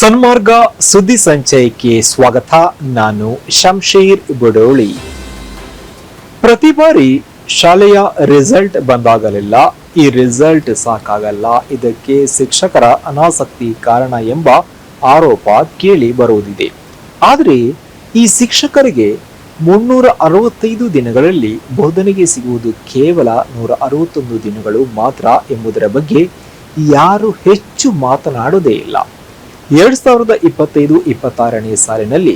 Sanmarga ಸುದ್ದಿ ಸಂಚಯಕ್ಕೆ ಸ್ವಾಗತ. ನಾನು ಶಂಶೀರ್ ಬುಡೋಳಿ. ಪ್ರತಿ ಬಾರಿ ಶಾಲೆಯ ರಿಸಲ್ಟ್ ಬಂದಾಗಲೆಲ್ಲ ಈ ರಿಸಲ್ಟ್ ಸಾಕಾಗಲ್ಲ. ಇದಕ್ಕೆ ಶಿಕ್ಷಕರ ಅನಾಸಕ್ತಿ ಕಾರಣ ಎಂಬ ಆರೋಪ ಕೇಳಿ ಬರುವುದಿದೆ. ಆದರೆ ಈ ಶಿಕ್ಷಕರಿಗೆ ಮುನ್ನೂರ ಅರವತ್ತೈದು ದಿನಗಳಲ್ಲಿ ಬೋಧನೆಗೆ ಸಿಗುವುದು ಕೇವಲ ನೂರ ಅರವತ್ತೊಂದು ದಿನಗಳು ಮಾತ್ರ ಎಂಬುದರ ಬಗ್ಗೆ ಯಾರು ಹೆಚ್ಚು ಮಾತನಾಡುವುದೇ ಇಲ್ಲ. ಎರಡ್ ಸಾವಿರದ ಇಪ್ಪತ್ತೈದು ಇಪ್ಪತ್ತಾರನೇ ಸಾಲಿನಲ್ಲಿ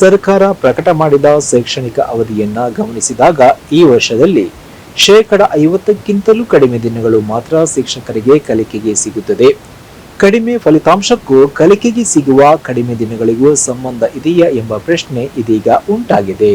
ಸರ್ಕಾರ ಪ್ರಕಟ ಮಾಡಿದ ಶೈಕ್ಷಣಿಕ ಅವಧಿಯನ್ನ ಗಮನಿಸಿದಾಗ ಈ ವರ್ಷದಲ್ಲಿ ಶೇಕಡ ಐವತ್ತಕ್ಕಿಂತಲೂ ಕಡಿಮೆ ದಿನಗಳು ಮಾತ್ರ ಶಿಕ್ಷಕರಿಗೆ ಕಲಿಕೆಗೆ ಸಿಗುತ್ತದೆ. ಕಡಿಮೆ ಫಲಿತಾಂಶಕ್ಕೂ ಕಲಿಕೆಗೆ ಸಿಗುವ ಕಡಿಮೆ ದಿನಗಳಿಗೂ ಸಂಬಂಧ ಇದೆಯಾ ಎಂಬ ಪ್ರಶ್ನೆ ಇದೀಗ ಉಂಟಾಗಿದೆ.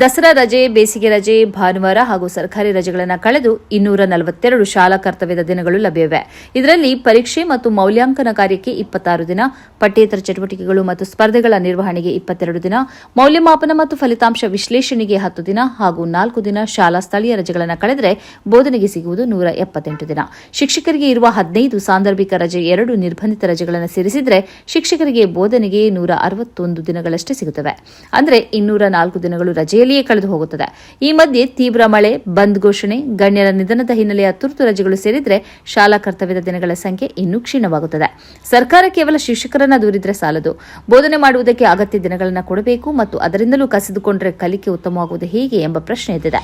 ದಸರಾ ರಜೆ, ಬೇಸಿಗೆ ರಜೆ, ಭಾನುವಾರ ಹಾಗೂ ಸರ್ಕಾರಿ ರಜೆಗಳನ್ನು ಕಳೆದು ಇನ್ನೂರ ನಲವತ್ತೆರಡು ಶಾಲಾ ಕರ್ತವ್ಯದ ದಿನಗಳು ಲಭ್ಯವಿವೆ. ಇದರಲ್ಲಿ ಪರೀಕ್ಷೆ ಮತ್ತು ಮೌಲ್ಯಾಂಕನ ಕಾರ್ಯಕ್ಕೆ ಇಪ್ಪತ್ತಾರು ದಿನ, ಪಠ್ಯೇತರ ಚಟುವಟಿಕೆಗಳು ಮತ್ತು ಸ್ಪರ್ಧೆಗಳ ನಿರ್ವಹಣೆಗೆ ಇಪ್ಪತ್ತೆರಡು ದಿನ, ಮೌಲ್ಯಮಾಪನ ಮತ್ತು ಫಲಿತಾಂಶ ವಿಶ್ಲೇಷಣೆಗೆ ಹತ್ತು ದಿನ ಹಾಗೂ ನಾಲ್ಕು ದಿನ ಶಾಲಾ ಸ್ಥಳೀಯ ರಜೆಗಳನ್ನು ಕಳೆದರೆ ಬೋಧನೆಗೆ ಸಿಗುವುದು ನೂರ ಎಪ್ಪತ್ತೆಂಟು ದಿನ. ಶಿಕ್ಷಕರಿಗೆ ಇರುವ ಹದಿನೈದು ಸಾಂದರ್ಭಿಕ ರಜೆ, ಎರಡು ನಿರ್ಬಂಧಿತ ರಜೆಗಳನ್ನು ಸೇರಿಸಿದರೆ ಶಿಕ್ಷಕರಿಗೆ ಬೋಧನೆಗೆ ನೂರ ಅರವತ್ತೊಂದು ದಿನಗಳಷ್ಟೇ ಸಿಗುತ್ತವೆ. ಅಂದರೆ ಇನ್ನೂರ ನಾಲ್ಕು ದಿನಗಳು ರಜೆಯಲ್ಲಿಯೇ ಕಳೆದು ಹೋಗುತ್ತದೆ. ಈ ಮಧ್ಯೆ ತೀವ್ರ ಮಳೆ, ಬಂದ್ ಘೋಷಣೆ, ಗಣ್ಯರ ನಿಧನದ ಹಿನ್ನೆಲೆಯ ತುರ್ತು ರಜೆಗಳು ಸೇರಿದರೆ ಶಾಲಾ ಕರ್ತವ್ಯದ ದಿನಗಳ ಸಂಖ್ಯೆ ಇನ್ನೂ ಕ್ಷೀಣವಾಗುತ್ತದೆ. ಸರ್ಕಾರ ಕೇವಲ ಶಿಕ್ಷಕರನ್ನ ದೂರಿದ್ರೆ ಸಾಲದು. ಬೋಧನೆ ಮಾಡುವುದಕ್ಕೆ ಅಗತ್ಯ ದಿನಗಳನ್ನು ಕೊಡಬೇಕು ಮತ್ತು ಅದರಿಂದಲೂ ಕಸಿದುಕೊಂಡರೆ ಕಲಿಕೆ ಉತ್ತಮವಾಗುವುದು ಹೇಗೆ ಎಂಬ ಪ್ರಶ್ನೆ ಎದ್ದಿದೆ.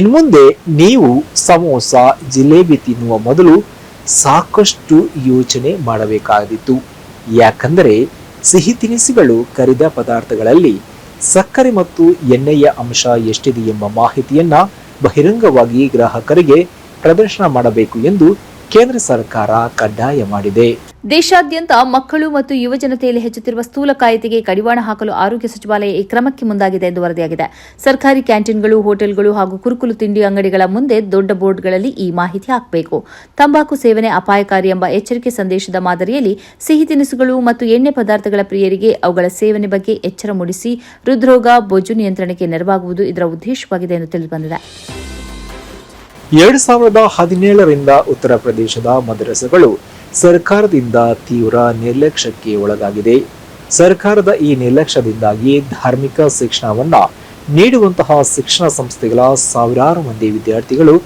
ಇನ್ಮುಂದೆ ನೀವು ಸಮೋಸ, ಜಿಲೇಬಿ ತಿನ್ನುವ ಮೊದಲು ಸಾಕಷ್ಟು ಯೋಚನೆ ಮಾಡಬೇಕಾದಿತ್ತು ಯಾಕಂದರೆ ಸಿಹಿ ತಿನಿಸುಗಳು ಕರಿದ ಪದಾರ್ಥಗಳಲ್ಲಿ ಸಕ್ಕರೆ ಮತ್ತು ಎಣ್ಣೆಯ ಅಂಶ ಎಷ್ಟಿದೆ ಎಂಬ ಮಾಹಿತಿಯನ್ನ ಬಹಿರಂಗವಾಗಿ ಗ್ರಾಹಕರಿಗೆ ಪ್ರದರ್ಶನ ಮಾಡಬೇಕು ಎಂದು ಕೇಂದ್ರ ಸರ್ಕಾರ ಕಡ್ಡಾಯ ಮಾಡಿದೆ. ದೇಶಾದ್ಯಂತ ಮಕ್ಕಳು ಮತ್ತು ಯುವಜನತೆಯಲ್ಲಿ ಹೆಚ್ಚುತ್ತಿರುವ ಸ್ಥೂಲ ಕಾಯಿತೆಗೆ ಕಡಿವಾಣ ಹಾಕಲು ಆರೋಗ್ಯ ಸಚಿವಾಲಯ ಈ ಕ್ರಮಕ್ಕೆ ಮುಂದಾಗಿದೆ ಎಂದು ವರದಿಯಾಗಿದೆ. ಸರ್ಕಾರಿ ಕ್ಯಾಂಟೀನ್ಗಳು, ಹೋಟೆಲ್ಗಳು ಹಾಗೂ ಕುರುಕುಲು ತಿಂಡಿ ಅಂಗಡಿಗಳ ಮುಂದೆ ದೊಡ್ಡ ಬೋರ್ಡ್ಗಳಲ್ಲಿ ಈ ಮಾಹಿತಿ ಹಾಕಬೇಕು. ತಂಬಾಕು ಸೇವನೆ ಅಪಾಯಕಾರಿ ಎಂಬ ಎಚ್ಚರಿಕೆ ಸಂದೇಶದ ಮಾದರಿಯಲ್ಲಿ ಸಿಹಿ ತಿನಿಸುಗಳು ಮತ್ತು ಎಣ್ಣೆ ಪದಾರ್ಥಗಳ ಪ್ರಿಯರಿಗೆ ಅವುಗಳ ಸೇವನೆ ಬಗ್ಗೆ ಎಚ್ಚರ ಮೂಡಿಸಿ, ಹೃದ್ರೋಗ ಬೊಜ್ಜು ನಿಯಂತ್ರಣಕ್ಕೆ ನೆರವಾಗುವುದು ಇದರ ಉದ್ದೇಶವಾಗಿದೆ ಎಂದು ತಿಳಿದುಬಂದಿದೆ. ಎರಡ್ ಸಾವಿರದ ಹದಿನೇಳರಿಂದ ಉತ್ತರ ಪ್ರದೇಶದ ಮದ್ರಸಗಳು ಸರ್ಕಾರದಿಂದ ತೀವ್ರ ನಿರ್ಲಕ್ಷ್ಯಕ್ಕೆ ಒಳಗಾಗಿದೆ. ಸರ್ಕಾರದ ಈ ನಿರ್ಲಕ್ಷ್ಯದಿಂದಾಗಿ ಧಾರ್ಮಿಕ ಶಿಕ್ಷಣವನ್ನ ನೀಡುವಂತಹ ಶಿಕ್ಷಣ ಸಂಸ್ಥೆಗಳ ಸಾವಿರಾರು ಮಂದಿ ವಿದ್ಯಾರ್ಥಿಗಳು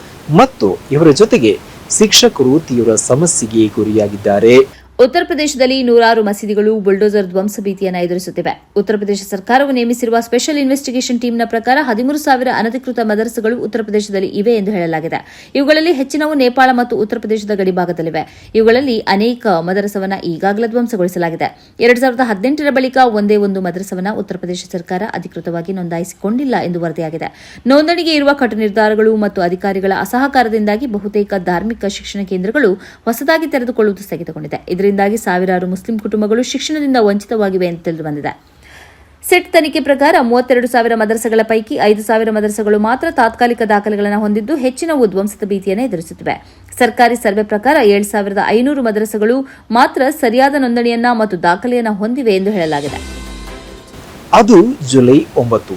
ಮತ್ತು ಇವರ ಜೊತೆಗೆ ಶಿಕ್ಷಕರು ತೀವ್ರ ಸಮಸ್ಯೆಗೆ ಗುರಿಯಾಗಿದ್ದಾರೆ. ಉತ್ತರ ಪ್ರದೇಶದಲ್ಲಿ ನೂರಾರು ಮಸೀದಿಗಳು ಬುಲ್ಡೋಸರ್ ಧ್ವಂಸ ಭೀತಿಯನ್ನು ಎದುರಿಸುತ್ತಿವೆ. ಉತ್ತರ ಪ್ರದೇಶ ಸರ್ಕಾರವು ನೇಮಿಸಿರುವ ಸ್ಪೆಷಲ್ ಇನ್ವೆಸ್ಟಿಗೇಷನ್ ಟೀಮ್ನ ಪ್ರಕಾರ ಹದಿಮೂರು ಸಾವಿರ ಅನಧಿಕೃತ ಮದರಸಗಳು ಉತ್ತರ ಪ್ರದೇಶದಲ್ಲಿ ಇವೆ ಎಂದು ಹೇಳಲಾಗಿದೆ. ಇವುಗಳಲ್ಲಿ ಹೆಚ್ಚಿನವು ನೇಪಾಳ ಮತ್ತು ಉತ್ತರ ಪ್ರದೇಶದ ಗಡಿಭಾಗದಲ್ಲಿವೆ. ಇವುಗಳಲ್ಲಿ ಅನೇಕ ಮದರಸವನ್ನ ಈಗಾಗಲೇ ಧ್ವಂಸಗೊಳಿಸಲಾಗಿದೆ. ಎರಡು ಸಾವಿರದ ಹದಿನೆಂಟರ ಬಳಿಕ ಒಂದೇ ಒಂದು ಮದರಸವನ್ನ ಉತ್ತರ ಪ್ರದೇಶ ಸರ್ಕಾರ ಅಧಿಕೃತವಾಗಿ ನೋಂದಾಯಿಸಿಕೊಂಡಿಲ್ಲ ಎಂದು ವರದಿಯಾಗಿದೆ. ನೋಂದಣಿಗೆ ಇರುವ ಕಟು ನಿರ್ಧಾರಗಳು ಮತ್ತು ಅಧಿಕಾರಿಗಳ ಅಸಹಕಾರದಿಂದಾಗಿ ಬಹುತೇಕ ಧಾರ್ಮಿಕ ಶಿಕ್ಷಣ ಕೇಂದ್ರಗಳು ಹೊಸದಾಗಿ ತೆರೆದುಕೊಳ್ಳುವುದು ಸ್ಥಗಿತಗೊಂಡಿದೆ. ಇದರಿಂದಾಗಿ ಸಾವಿರಾರು ಮುಸ್ಲಿಂ ಕುಟುಂಬಗಳು ಶಿಕ್ಷಣದಿಂದ ವಂಚಿತವಾಗಿವೆ ಎಂದು ತಿಳಿದುಬಂದಿದೆ. ಸೆಟ್ ತನಿಖೆ ಪ್ರಕಾರ ಮೂವತ್ತೆರಡು ಸಾವಿರ ಮದರಸಗಳ ಪೈಕಿ ಐದು ಸಾವಿರ ಮದರಸಗಳು ಮಾತ್ರ ತಾತ್ಕಾಲಿಕ ದಾಖಲೆಗಳನ್ನು ಹೊಂದಿದ್ದು ಹೆಚ್ಚಿನ ಧ್ವಂಸದ ಭೀತಿಯನ್ನು ಎದುರಿಸುತ್ತಿವೆ. ಸರ್ಕಾರಿ ಸರ್ವೆ ಪ್ರಕಾರ ಏಳು ಸಾವಿರದ ಐನೂರು ಮದರಸಗಳು ಮಾತ್ರ ಸರಿಯಾದ ನೋಂದಣಿಯನ್ನ ಮತ್ತು ದಾಖಲೆಯನ್ನು ಹೊಂದಿವೆ ಎಂದು ಹೇಳಲಾಗಿದೆ. ಅದು ಜುಲೈ ಒಂಬತ್ತು.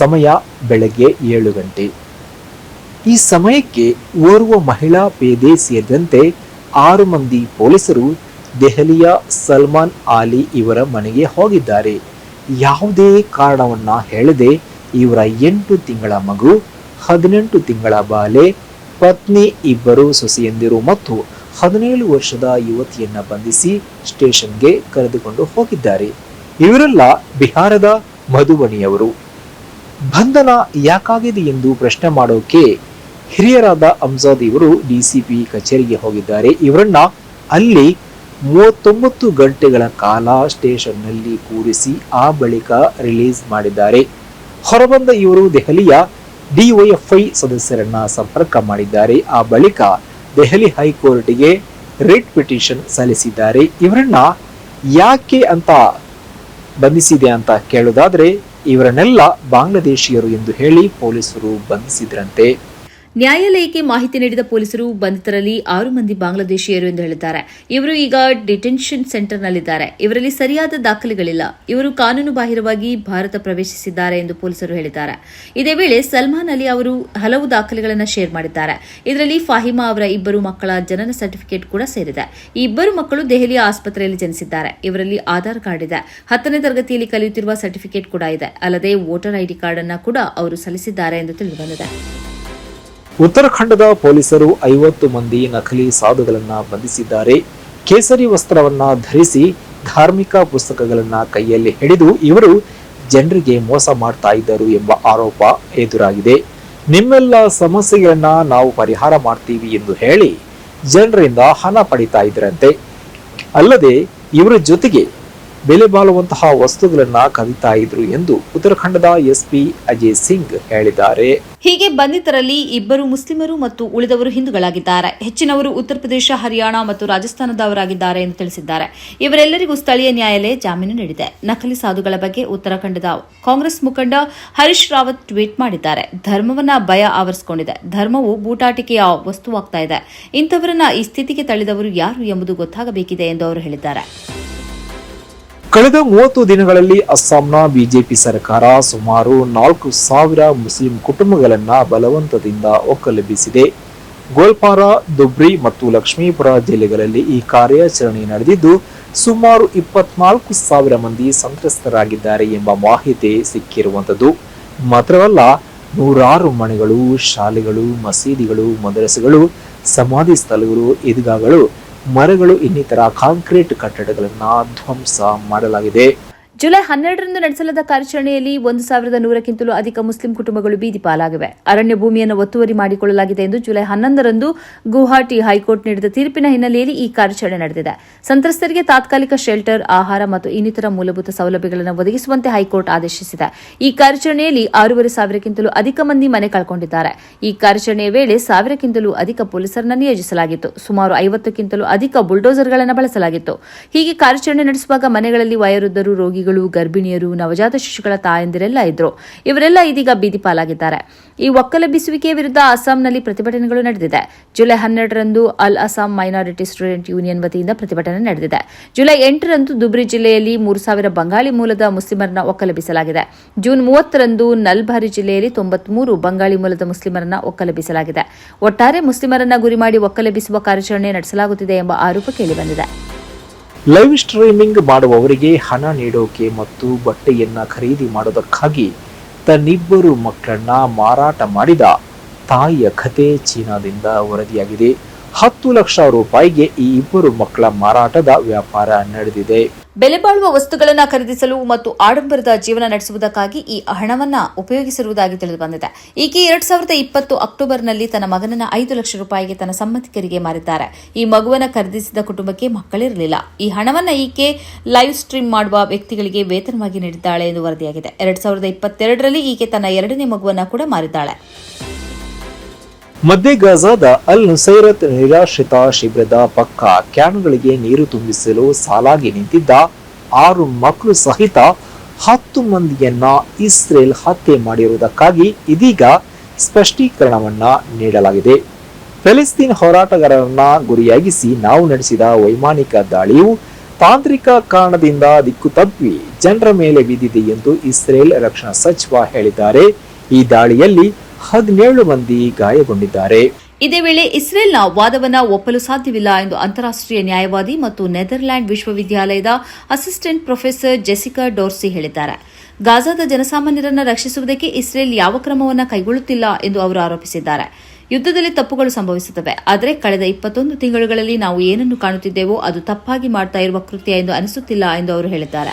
ಸಮಯ ಬೆಳಗ್ಗೆ ಏಳು ಗಂಟೆ. ಈ ಸಮಯಕ್ಕೆ ಓರ್ವ ಮಹಿಳಾ ಪೇದೆ ಸೇರಿದಂತೆ ಆರು ಮಂದಿ ಪೊಲೀಸರು ದೆಹಲಿಯ ಸಲ್ಮಾನ್ ಆಲಿ ಇವರ ಮನೆಗೆ ಹೋಗಿದ್ದಾರೆ. ಯಾವುದೇ ಕಾರಣವನ್ನ ಹೇಳದೆ ಇವರ ಎಂಟು ತಿಂಗಳ ಮಗು, ಹದಿನೆಂಟು ತಿಂಗಳ ಬಾಲೆ, ಪತ್ನಿ ಇಬ್ಬರು ಸೊಸೆಯಂದಿರು ಮತ್ತು ಹದಿನೇಳು ವರ್ಷದ ಯುವತಿಯನ್ನ ಬಂಧಿಸಿ ಸ್ಟೇಷನ್ಗೆ ಕರೆದುಕೊಂಡು ಹೋಗಿದ್ದಾರೆ. ಇವರೆಲ್ಲ ಬಿಹಾರದ ಮಧುಬನಿಯವರು. ಬಂಧನ ಯಾಕಾಗಿದೆ ಎಂದು ಪ್ರಶ್ನೆ ಮಾಡೋಕೆ ಹಿರಿಯರಾದ ಅಮ್ಜಾದ್ ಇವರು ಡಿಸಿಪಿ ಕಚೇರಿಗೆ ಹೋಗಿದ್ದಾರೆ. ಇವರನ್ನ ಅಲ್ಲಿ ಮೂವತ್ತೊಂಬತ್ತು ಗಂಟೆಗಳ ಕಾಲ ಸ್ಟೇಷನ್ನಲ್ಲಿ ಕೂರಿಸಿ ಆ ಬಳಿಕ ರಿಲೀಸ್ ಮಾಡಿದ್ದಾರೆ. ಹೊರಬಂದ ಇವರು ದೆಹಲಿಯ ಡಿವೈಎಫ್ಐ ಸದಸ್ಯರನ್ನ ಸಂಪರ್ಕ ಮಾಡಿದ್ದಾರೆ. ಆ ಬಳಿಕ ದೆಹಲಿ ಹೈಕೋರ್ಟ್ಗೆ ರಿಟ್ ಪಿಟಿಷನ್ ಸಲ್ಲಿಸಿದ್ದಾರೆ. ಇವರನ್ನ ಯಾಕೆ ಅಂತ ಬಂಧಿಸಿದೆ ಅಂತ ಕೇಳೋದಾದ್ರೆ, ಇವರನ್ನೆಲ್ಲ ಬಾಂಗ್ಲಾದೇಶಿಯರು ಎಂದು ಹೇಳಿ ಪೊಲೀಸರು ಬಂಧಿಸಿದ್ರಂತೆ. ನ್ಯಾಯಾಲಯಕ್ಕೆ ಮಾಹಿತಿ ನೀಡಿದ ಪೊಲೀಸರು ಬಂಧಿತರಲ್ಲಿ ಆರು ಮಂದಿ ಬಾಂಗ್ಲಾದೇಶಿಯರು ಎಂದು ಹೇಳಿದ್ದಾರೆ. ಇವರು ಈಗ ಡಿಟೆನ್ಷನ್ ಸೆಂಟರ್ನಲ್ಲಿದ್ದಾರೆ. ಇವರಲ್ಲಿ ಸರಿಯಾದ ದಾಖಲೆಗಳಿಲ್ಲ. ಇವರು ಕಾನೂನು ಬಾಹಿರವಾಗಿ ಭಾರತ ಪ್ರವೇಶಿಸಿದ್ದಾರೆ ಎಂದು ಪೊಲೀಸರು ಹೇಳಿದ್ದಾರೆ. ಇದೇ ವೇಳೆ ಸಲ್ಮಾನ್ ಅಲಿ ಅವರು ಹಲವು ದಾಖಲೆಗಳನ್ನು ಶೇರ್ ಮಾಡಿದ್ದಾರೆ. ಇದರಲ್ಲಿ ಫಾಹಿಮಾ ಅವರ ಇಬ್ಬರು ಮಕ್ಕಳ ಜನನ ಸರ್ಟಿಫಿಕೇಟ್ ಕೂಡ ಸೇರಿದೆ. ಈ ಇಬ್ಬರು ಮಕ್ಕಳು ದೆಹಲಿಯ ಆಸ್ಪತ್ರೆಯಲ್ಲಿ ಜನಿಸಿದ್ದಾರೆ. ಇವರಲ್ಲಿ ಆಧಾರ್ ಕಾರ್ಡ್ ಇದೆ. ಹತ್ತನೇ ತರಗತಿಯಲ್ಲಿ ಕಲಿಯುತ್ತಿರುವ ಸರ್ಟಿಫಿಕೇಟ್ ಕೂಡ ಇದೆ. ಅಲ್ಲದೆ ವೋಟರ್ ಐಡಿ ಕಾರ್ಡ್ ಅನ್ನು ಕೂಡ ಅವರು ಸಲ್ಲಿಸಿದ್ದಾರೆ ಎಂದು ತಿಳಿದುಬಂದಿದೆ. ಉತ್ತರಾಖಂಡದ ಪೊಲೀಸರು ಐವತ್ತು ಮಂದಿ ನಕಲಿ ಸಾಧುಗಳನ್ನು ಬಂಧಿಸಿದ್ದಾರೆ. ಕೇಸರಿ ವಸ್ತ್ರವನ್ನ ಧರಿಸಿ ಧಾರ್ಮಿಕ ಪುಸ್ತಕಗಳನ್ನ ಕೈಯಲ್ಲಿ ಹಿಡಿದು ಇವರು ಜನರಿಗೆ ಮೋಸ ಮಾಡ್ತಾ ಇದ್ದರು ಎಂಬ ಆರೋಪ ಎದುರಾಗಿದೆ. ನಿಮ್ಮೆಲ್ಲ ಸಮಸ್ಯೆಗಳನ್ನ ನಾವು ಪರಿಹಾರ ಮಾಡ್ತೀವಿ ಎಂದು ಹೇಳಿ ಜನರಿಂದ ಹಣ ಪಡಿತಾ ಇದ್ರಂತೆ ಅಲ್ಲದೆ ಇವರ ಜೊತೆಗೆ ಬೆಲೆ ಬಾಳುವಂತಹ ವಸ್ತುಗಳನ್ನ ಕದಿತಾ ಇದ್ರು ಎಂದು ಉತ್ತರಾಖಂಡದ ಎಸ್ಪಿ ಅಜಯ್ ಸಿಂಗ್ ಹೇಳಿದ್ದಾರೆ. ಹೀಗೆ ಬಂಧಿತರಲ್ಲಿ ಇಬ್ಬರು ಮುಸ್ಲಿಮರು ಮತ್ತು ಉಳಿದವರು ಹಿಂದೂಗಳಾಗಿದ್ದಾರೆ. ಹೆಚ್ಚಿನವರು ಉತ್ತರ ಪ್ರದೇಶ, ಹರಿಯಾಣ ಮತ್ತು ರಾಜಸ್ಥಾನದವರಾಗಿದ್ದಾರೆ ಎಂದು ತಿಳಿಸಿದ್ದಾರೆ. ಇವರೆಲ್ಲರಿಗೂ ಸ್ಥಳೀಯ ನ್ಯಾಯಾಲಯ ಜಾಮೀನು ನೀಡಿದೆ. ನಕಲಿ ಸಾಧುಗಳ ಬಗ್ಗೆ ಉತ್ತರಾಖಂಡದ ಕಾಂಗ್ರೆಸ್ ಮುಖಂಡ ಹರೀಶ್ ರಾವತ್ ಟ್ವೀಟ್ ಮಾಡಿದ್ದಾರೆ. ಧರ್ಮವನ್ನ ಭಯ ಆವರಿಸಿಕೊಂಡಿದೆ. ಧರ್ಮವು ಬೂಟಾಟಿಕೆಯ ವಸ್ತುವಾಗ್ತಾ ಇದೆ. ಇಂಥವರನ್ನ ಈ ಸ್ಥಿತಿಗೆ ತಳ್ಳಿದವರು ಯಾರು ಎಂಬುದು ಗೊತ್ತಾಗಬೇಕಿದೆ ಎಂದು ಅವರು ಹೇಳಿದ್ದಾರೆ. ಕಳೆದ ಮೂವತ್ತು ದಿನಗಳಲ್ಲಿ ಅಸ್ಸಾಂನ ಬಿಜೆಪಿ ಸರ್ಕಾರ ಸುಮಾರು ನಾಲ್ಕು ಸಾವಿರ ಮುಸ್ಲಿಂ ಕುಟುಂಬಗಳನ್ನ ಬಲವಂತದಿಂದ ಒಕ್ಕಲೆಬ್ಬಿಸಿದೆ. ಗೋಲ್ಪಾರ, ದುಬ್ರಿ ಮತ್ತು ಲಕ್ಷ್ಮೀಪುರ ಜಿಲ್ಲೆಗಳಲ್ಲಿ ಈ ಕಾರ್ಯಾಚರಣೆ ನಡೆದಿದ್ದು, ಸುಮಾರು ಇಪ್ಪತ್ನಾಲ್ಕು ಸಾವಿರ ಮಂದಿ ಸಂತ್ರಸ್ತರಾಗಿದ್ದಾರೆ ಎಂಬ ಮಾಹಿತಿ ಸಿಕ್ಕಿರುವಂಥದ್ದು. ಮಾತ್ರವಲ್ಲ, ನೂರಾರು ಮನೆಗಳು, ಶಾಲೆಗಳು, ಮಸೀದಿಗಳು, ಮದರಸೆಗಳು, ಸಮಾಧಿ ಸ್ಥಳಗಳು ಈದ್ಗಾಗಳು ಮರಗಳು ಇನ್ನಿತರ ಕಾಂಕ್ರೀಟ್ ಕಟ್ಟಡಗಳನ್ನ ಧ್ವಂಸ ಮಾಡಲಾಗಿದೆ. ಜುಲೈ ಹನ್ನೆರಡರಂದು ನಡೆಸಲಾದ ಕಾರ್ಯಾಚರಣೆಯಲ್ಲಿ ಒಂದು ಸಾವಿರದ ನೂರಕ್ಕಿಂತಲೂ ಅಧಿಕ ಮುಸ್ಲಿಂ ಕುಟುಂಬಗಳು ಬೀದಿ ಪಾಲಾಗಿವೆ. ಅರಣ್ಯ ಭೂಮಿಯನ್ನು ಒತ್ತುವರಿ ಮಾಡಿಕೊಳ್ಳಲಾಗಿದೆ ಎಂದು ಜುಲೈ ಹನ್ನೊಂದರಂದು ಗುವಾಹಟಿ ಹೈಕೋರ್ಟ್ ನೀಡಿದ ತೀರ್ಪಿನ ಹಿನ್ನೆಲೆಯಲ್ಲಿ ಈ ಕಾರ್ಯಾಚರಣೆ ನಡೆದಿದೆ. ಸಂತ್ರಸ್ತರಿಗೆ ತಾತ್ಕಾಲಿಕ ಶೆಲ್ಟರ್, ಆಹಾರ ಮತ್ತು ಇನ್ನಿತರ ಮೂಲಭೂತ ಸೌಲಭ್ಯಗಳನ್ನು ಒದಗಿಸುವಂತೆ ಹೈಕೋರ್ಟ್ ಆದೇಶಿಸಿದೆ. ಈ ಕಾರ್ಯಾಚರಣೆಯಲ್ಲಿ ಆರೂವರೆ ಸಾವಿರಕ್ಕಿಂತಲೂ ಅಧಿಕ ಮಂದಿ ಮನೆ ಕಳ್ಕೊಂಡಿದ್ದಾರೆ. ಈ ಕಾರ್ಯಾಚರಣೆಯ ವೇಳೆ ಸಾವಿರಕ್ಕಿಂತಲೂ ಅಧಿಕ ಪೊಲೀಸರನ್ನು ನಿಯೋಜಿಸಲಾಗಿತ್ತು. ಸುಮಾರು ಐವತ್ತಕ್ಕಿಂತಲೂ ಅಧಿಕ ಬುಲ್ಡೋಸರ್ಗಳನ್ನು ಬಳಸಲಾಗಿತ್ತು. ಹೀಗೆ ಕಾರ್ಯಾಚರಣೆ ನಡೆಸುವಾಗ ಮನೆಗಳಲ್ಲಿ ವಯೋವೃದ್ಧರು, ರೋಗಿಗಳು ಗರ್ಭಿಣಿಯರು, ನವಜಾತ ಶಿಶುಗಳ ತಾಯಂದಿರೆಲ್ಲ ಇದ್ರು. ಇವರೆಲ್ಲ ಇದೀಗ ಬೀದಿ ಪಾಲಾಗಿದ್ದಾರೆ. ಈ ಒಕ್ಕಲೆಬ್ಬಿಸುವಿಕೆ ವಿರುದ್ಧ ಅಸ್ಸಾಂನಲ್ಲಿ ಪ್ರತಿಭಟನೆಗಳು ನಡೆದಿದೆ. ಜುಲೈ ಹನ್ನೆರಡರಂದು ಅಲ್ ಅಸ್ಸಾಂ ಮೈನಾರಿಟಿ ಸ್ಟೂಡೆಂಟ್ ಯೂನಿಯನ್ ವತಿಯಿಂದ ಪ್ರತಿಭಟನೆ ನಡೆದಿದೆ. ಜುಲೈ ಎಂಟರಂದು ದುಬ್ರಿ ಜಿಲ್ಲೆಯಲ್ಲಿ ಮೂರು ಸಾವಿರ ಬಂಗಾಳಿ ಮೂಲದ ಮುಸ್ಲಿಮರನ್ನ ಒಕ್ಕಲೆಬ್ಬಿಸಲಾಗಿದೆ ಜೂನ್ ಮೂವತ್ತರಂದು ನಲ್ಬಾರಿ ಜಿಲ್ಲೆಯಲ್ಲಿ ತೊಂಬತ್ಮೂರು ಬಂಗಾಳಿ ಮೂಲದ ಮುಸ್ಲಿಮರನ್ನ ಒಕ್ಕಲೆಬ್ಬಿಸಲಾಗಿದೆ ಒಟ್ಟಾರೆ ಮುಸ್ಲಿಮರನ್ನ ಗುರಿ ಮಾಡಿ ಒಕ್ಕಲೆಬ್ಬಿಸುವ ಕಾರ್ಯಾಚರಣೆ ನಡೆಸಲಾಗುತ್ತಿದೆ ಎಂಬ ಆರೋಪ ಕೇಳಿಬಂದಿದೆ. ಲೈವ್ ಸ್ಟ್ರೀಮಿಂಗ್ ಮಾಡುವವರಿಗೆ ಹಣ ನೀಡೋಕೆ ಮತ್ತು ಬಟ್ಟೆಯನ್ನ ಖರೀದಿ ಮಾಡೋದಕ್ಕಾಗಿ ತನ್ನಿಬ್ಬರು ಮಕ್ಕಳನ್ನ ಮಾರಾಟ ಮಾಡಿದ ತಾಯಿಯ ಕಥೆ ಚೀನಾದಿಂದ ವರದಿಯಾಗಿದೆ. ಹತ್ತು ಲಕ್ಷ ರೂಪಾಯಿಗೆ ಈ ಇಬ್ಬರು ಮಕ್ಕಳ ಮಾರಾಟದ ವ್ಯಾಪಾರ ನಡೆದಿದೆ. ಬೆಲೆ ಬಾಳುವ ವಸ್ತುಗಳನ್ನು ಖರೀದಿಸಲು ಮತ್ತು ಆಡಂಬರದ ಜೀವನ ನಡೆಸುವುದಕ್ಕಾಗಿ ಈ ಹಣವನ್ನ ಉಪಯೋಗಿಸಿರುವುದಾಗಿ ತಿಳಿದುಬಂದಿದೆ. ಈಕೆ ಎರಡ್ ಸಾವಿರದ ಇಪ್ಪತ್ತು ಅಕ್ಟೋಬರ್ನಲ್ಲಿ ತನ್ನ ಮಗನನ್ನ ಐದು ಲಕ್ಷ ರೂಪಾಯಿಗೆ ತನ್ನ ಸಂಬಂಧಿಕರಿಗೆ ಮಾರಿದ್ದಾರೆ. ಈ ಮಗುವನ್ನ ಖರೀದಿಸಿದ ಕುಟುಂಬಕ್ಕೆ ಮಕ್ಕಳಿರಲಿಲ್ಲ. ಈ ಹಣವನ್ನ ಈಕೆ ಲೈವ್ ಸ್ಟ್ರೀಮ್ ಮಾಡುವ ವ್ಯಕ್ತಿಗಳಿಗೆ ವೇತನವಾಗಿ ನೀಡಿದ್ದಾಳೆ ಎಂದು ವರದಿಯಾಗಿದೆ. ಎರಡ್ ಸಾವಿರದ ಇಪ್ಪತ್ತೆರಡರಲ್ಲಿ ಈಕೆ ತನ್ನ ಎರಡನೇ ಮಗುವನ್ನ ಕೂಡ ಮಾರಿದ್ದಾಳೆ. ಮಧ್ಯ ಗಾಜಾದ ಅಲ್ ನುಸೈರತ್ ನಿರಾಶ್ರಿತ ಶಿಬಿರದ ಪಕ್ಕ ಕ್ಯಾನ್ಗಳಿಗೆ ನೀರು ತುಂಬಿಸಲು ಸಾಲಾಗಿ ನಿಂತಿದ್ದ ಆರು ಮಕ್ಕಳು ಸಹಿತ ಹತ್ತು ಮಂದಿಯನ್ನ ಇಸ್ರೇಲ್ ಹತ್ಯೆ ಮಾಡಿರುವುದಕ್ಕಾಗಿ ಇದೀಗ ಸ್ಪಷ್ಟೀಕರಣವನ್ನ ನೀಡಲಾಗಿದೆ. ಫೆಲಿಸ್ತೀನ್ ಹೋರಾಟಗಾರರನ್ನ ಗುರಿಯಾಗಿಸಿ ನಾವು ನಡೆಸಿದ ವೈಮಾನಿಕ ದಾಳಿಯು ತಾಂತ್ರಿಕ ಕಾರಣದಿಂದ ದಿಕ್ಕು ತಪ್ಪಿ ಜನರ ಮೇಲೆ ಬಿದ್ದಿದೆ ಎಂದು ಇಸ್ರೇಲ್ ರಕ್ಷಣಾ ಸಚಿವ ಹೇಳಿದ್ದಾರೆ. ಈ ದಾಳಿಯಲ್ಲಿ ಹದಿನೇಳು ಮಂದಿ ಗಾಯಗೊಂಡಿದ್ದಾರೆ. ಇದೇ ವೇಳೆ ಇಸ್ರೇಲ್ನ ವಾದವನ್ನ ಒಪ್ಪಲು ಸಾಧ್ಯವಿಲ್ಲ ಎಂದು ಅಂತಾರಾಷ್ಟೀಯ ನ್ಯಾಯವಾದಿ ಮತ್ತು ನೆದರ್ಲ್ಯಾಂಡ್ ವಿಶ್ವವಿದ್ಯಾಲಯದ ಅಸಿಸ್ಟೆಂಟ್ ಪ್ರೊಫೆಸರ್ ಜೆಸಿಕಾ ಡೋರ್ಸಿ ಹೇಳಿದ್ದಾರೆ. ಗಾಜಾದ ಜನಸಾಮಾನ್ಯರನ್ನು ರಕ್ಷಿಸುವುದಕ್ಕೆ ಇಸ್ರೇಲ್ ಯಾವ ಕ್ರಮವನ್ನು ಕೈಗೊಳ್ಳುತ್ತಿಲ್ಲ ಎಂದು ಅವರು ಆರೋಪಿಸಿದ್ದಾರೆ. ಯುದ್ಧದಲ್ಲಿ ತಪ್ಪುಗಳು ಸಂಭವಿಸುತ್ತವೆ. ಆದರೆ ಕಳೆದ ಇಪ್ಪತ್ತೊಂದು ತಿಂಗಳುಗಳಲ್ಲಿ ನಾವು ಏನನ್ನು ಕಾಣುತ್ತಿದ್ದೇವೋ ಅದು ತಪ್ಪಾಗಿ ಮಾಡ್ತಾ ಇರುವ ಕೃತ್ಯ ಎಂದು ಅನಿಸುತ್ತಿಲ್ಲ ಎಂದು ಅವರು ಹೇಳಿದ್ದಾರೆ.